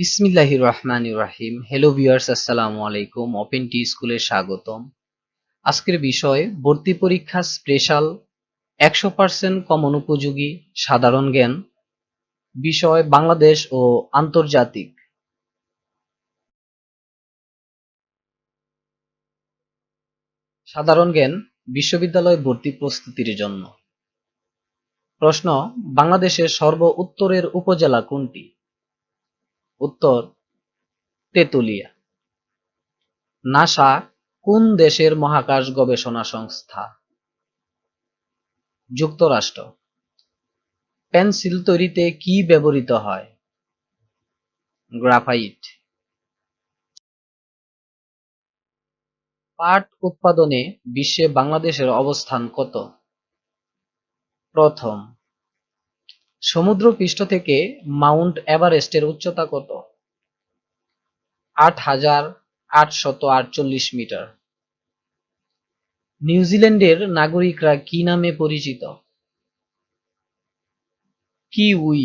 বিসমিল্লাহির রহমানির রাহিম। Hello viewers আসসালামু আলাইকুম। ওপেন টি স্কুলে স্বাগতম। আজকের বিষয়, ভর্তি পরীক্ষা স্পেশাল একশো পার্সেন্ট কমন উপযোগী সাধারণ জ্ঞান। বিষয়, বাংলাদেশ ও আন্তর্জাতিক। সাধারণ জ্ঞান, বিশ্ববিদ্যালয় ভর্তি প্রস্তুতির জন্য। প্রশ্ন, বাংলাদেশের সর্ব উত্তরের উপজেলা কোনটি? উত্তর, তেতুলিয়া। নাসা কোন দেশের মহাকাশ গবেষণা সংস্থা? যুক্তরাষ্ট্র। পেন্সিল তৈরিতে কি ব্যবহৃত হয়? গ্রাফাইট। পাট উৎপাদনে বিশ্বে বাংলাদেশের অবস্থান কত? প্রথম। সমুদ্রপৃষ্ঠ থেকে মাউন্ট এভারেস্টের উচ্চতা কত? আট হাজার আটশত আটচল্লিশ মিটার। নিউজিল্যান্ডের নাগরিকরা কি নামে পরিচিত? কিউই।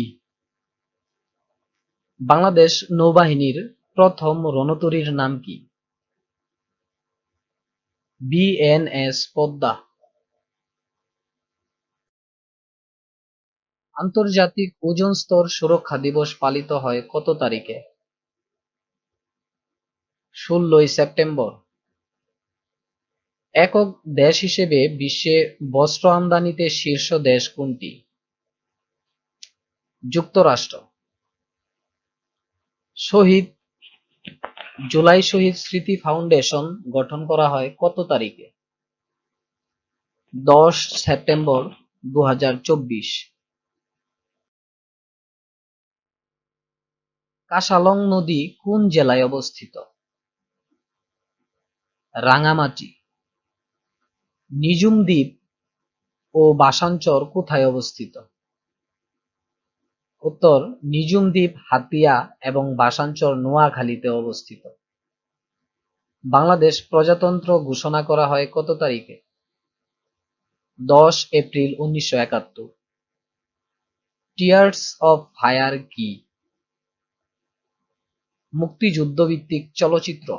বাংলাদেশ নৌবাহিনীর প্রথম রণতরীর নাম কি? বিএনএস পদ্মা। আন্তর্জাতিক ওজন স্তর সুরক্ষা দিবস পালিত হয় কত তারিখে? ষোলোই সেপ্টেম্বর। একক দেশ হিসেবে বিশ্বে বস্ত্র আমদানিতে শীর্ষ দেশ কোনটি? যুক্তরাষ্ট্র। শহীদ, জুলাই শহীদ স্মৃতি ফাউন্ডেশন গঠন করা হয় কত তারিখে? দশ সেপ্টেম্বর দু হাজার চব্বিশ। কাশালং নদী কোন জেলায় অবস্থিত? রাঙামাটি। নিজুম দ্বীপ ও বাসাঞ্চর কোথায় অবস্থিত? উত্তর নিজুম দ্বীপ হাতিয়া এবং বাসাঞ্চর নোয়াখালীতে অবস্থিত। বাংলাদেশ প্রজাতন্ত্র ঘোষণা করা হয় কত তারিখে? দশ এপ্রিল উনিশশো একাত্তর। টিয়ার্স অফ ফায়ার কি? মুক্তিযুদ্ধভিত্তিক চলচ্চিত্র।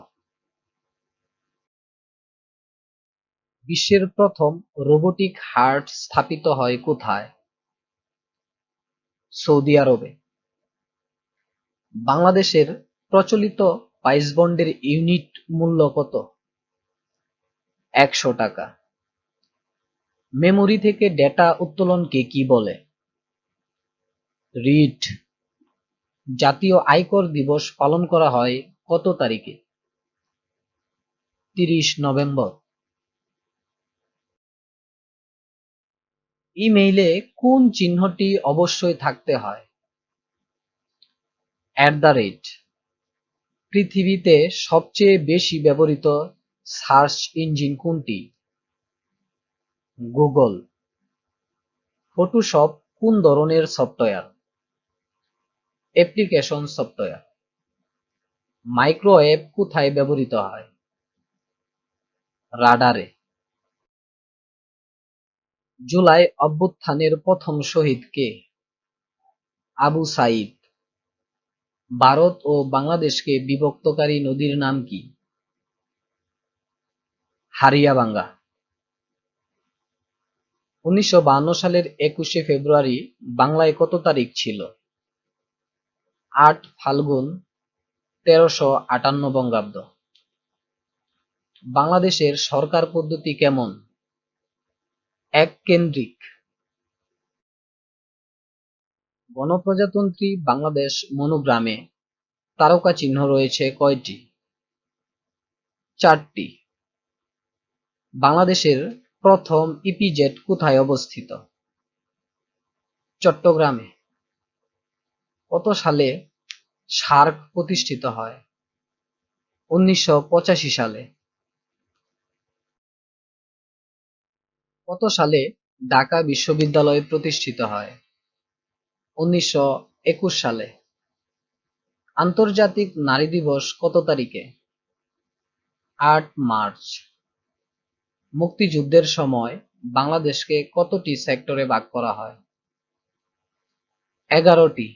বিশ্বের প্রথম রোবোটিক হার্ট স্থাপিত হয় কোথায়? সৌদি আরবে। বাংলাদেশের প্রচলিত পাইস বন্ডের ইউনিট মূল্য কত? একশো টাকা। মেমোরি থেকে ডেটা উত্তোলনকে কি বলে? রিড। জাতীয় আয়কর দিবস পালন করা হয় কত তারিখে? তিরিশ নভেম্বর। ইমেইলে কোন চিহ্নটি অবশ্যই থাকতে হয়? অ্যাট দ্য রেট পৃথিবীতে সবচেয়ে বেশি ব্যবহৃত সার্চ ইঞ্জিন কোনটি? গুগল ফটোশপ কোন ধরনের সফটওয়্যার? Application software. মাইক্রোওয়েভ কোথায় ব্যবহৃত হয়? রাডারে জুলাই অভ্যুত্থানের প্রথম শহীদ কে? আবু সাইদ। ভারত ও বাংলাদেশকে বিভক্তকারী নদীর নাম কি? হারিয়াবাঙ্গা। উনিশশো সালের একুশে ফেব্রুয়ারি বাংলায় কত তারিখ ছিল? আট ফাল্গুন তেরোশো আটান্ন বঙ্গাব্দ। বাংলাদেশের সরকার পদ্ধতি কেমন? এককেন্দ্রিক গণপ্রজাতন্ত্রী বাংলাদেশ মনোগ্রামে তারকা চিহ্ন রয়েছে কয়টি? চারটি। বাংলাদেশের প্রথম ইপিজেড কোথায় অবস্থিত? চট্টগ্রামে। কত সালে সার্ক প্রতিষ্ঠিত হয়? উনিশশো পঁচাশি সালে। কত সালে ঢাকা বিশ্ববিদ্যালয় প্রতিষ্ঠিত হয়? উনিশশো একুশ সালে। আন্তর্জাতিক নারী দিবস কত তারিখে? আট মার্চ। মুক্তিযুদ্ধের সময় বাংলাদেশকে কতটি সেক্টরে ভাগ করা হয়? এগারোটি।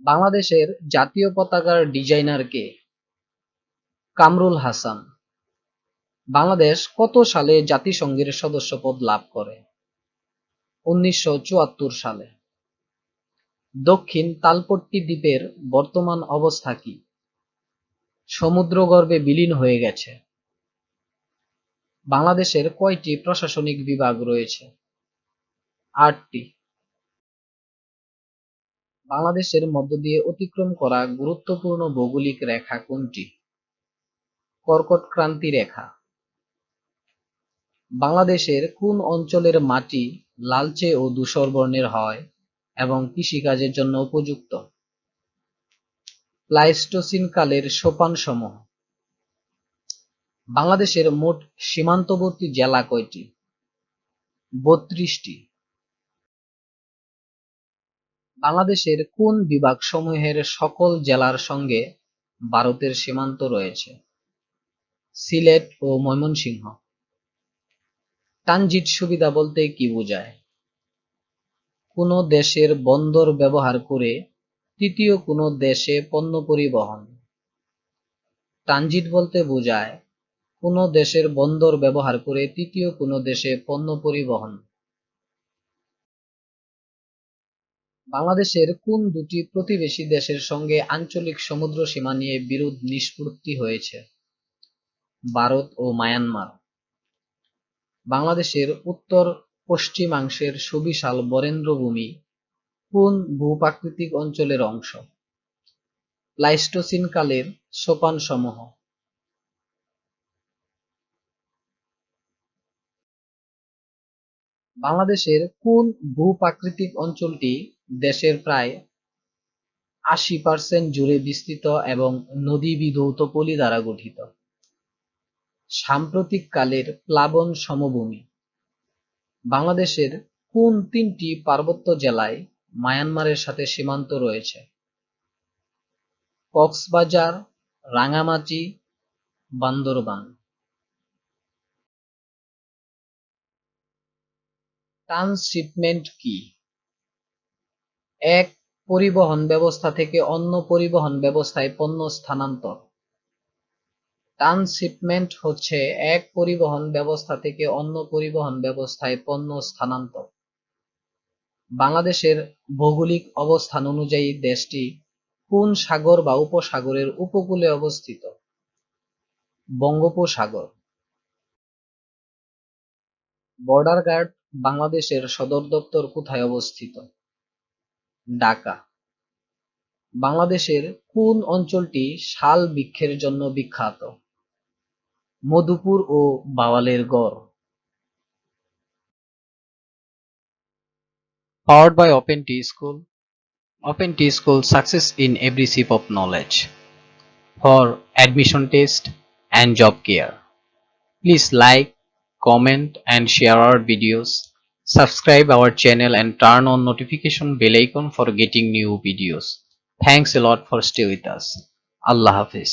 বাংলাদেশের জাতীয় পতাকার ডিজাইনার কে? কামরুল হাসান। বাংলাদেশ কত সালে জাতিসংঘের সদস্যপদ লাভ করে? উনিশশো চুয়াত্তর সালে। দক্ষিণ তালপট্টি দ্বীপের বর্তমান অবস্থা কি? সমুদ্রগর্ভে বিলীন হয়ে গেছে। বাংলাদেশের কয়টি প্রশাসনিক বিভাগ রয়েছে? আটটি। বাংলাদেশের মধ্য দিয়ে অতিক্রম করা গুরুত্বপূর্ণ ভৌগোলিক রেখা কোনটি? কর্কট ক্রান্তি রেখা। বাংলাদেশের কোন অঞ্চলের মাটি লালচে ও ধূসর বর্ণের হয় এবং কৃষিকাজের জন্য উপযুক্ত? প্লাইস্টোসিন কালের সোপানসমূহ। বাংলাদেশের মোট সীমান্তবর্তী জেলা কয়টি? বত্রিশটি। বাংলাদেশের কোন বিভাগসমূহের সকল জেলার সঙ্গে ভারতের সীমান্ত রয়েছে? সিলেট ও ময়মনসিংহ। ট্রানজিট সুবিধা বলতে কি বোঝায়? কোনো দেশের বন্দর ব্যবহার করে তৃতীয় কোনো দেশে পণ্য পরিবহন। ট্রানজিট বলতে বোঝায়, কোনো দেশের বন্দর ব্যবহার করে তৃতীয় কোনো দেশে পণ্য পরিবহন। বাংলাদেশের কোন দুটি প্রতিবেশী দেশের সঙ্গে আঞ্চলিক সমুদ্র সীমা নিয়ে বিরোধ নিষ্পত্তি হয়েছে? ভারত ও মায়ানমার। বাংলাদেশের উত্তর পশ্চিমাংশের সুবিশাল বরেন্দ্রভূমি কোন ভূপ্রাকৃতিক অঞ্চলের অংশ? প্লাইস্টোসিন কালের সোপানসমূহ। বাংলাদেশের কোন ভূপ্রাকৃতিক অঞ্চলটি দেশের প্রায় আশি পার্সেন্ট জুড়ে বিস্তৃত এবং নদী-বিধৌত পলি দ্বারা গঠিত? সাম্প্রতিক কালের প্লাবন সমভূমি। বাংলাদেশের কোন তিনটি পার্বত্য জেলায় মায়ানমারের সাথে সীমান্ত রয়েছে? কক্সবাজার, রাঙামাটি, বান্দরবান। ট্রান্সশিপমেন্ট কি? এক, পরিবহন ব্যবস্থা থেকে অন্য পরিবহন ব্যবস্থায় পণ্য স্থানান্তর। ট্রান্সশিপমেন্ট হচ্ছে এক পরিবহন ব্যবস্থা থেকে অন্য পরিবহন ব্যবস্থায় পণ্য স্থানান্তর। বাংলাদেশের ভৌগোলিক অবস্থান অনুযায়ী দেশটি কোন সাগর বা উপসাগরের উপকূলে অবস্থিত? বঙ্গোপসাগর। বর্ডার গার্ড বাংলাদেশের সদর দপ্তর কোথায় অবস্থিত? ঢাকা। বাংলাদেশের কোন অঞ্চলটি শাল বৃক্ষের জন্য বিখ্যাত? মধুপুর ও বাওয়ালের গড় Powered by Open T School. Open T School success in every sip of knowledge. For admission test and job care. Please like, comment and share our videos. Subscribe our channel and turn on notification bell icon for getting new videos. Thanks a lot for stay with us. Allah Hafiz.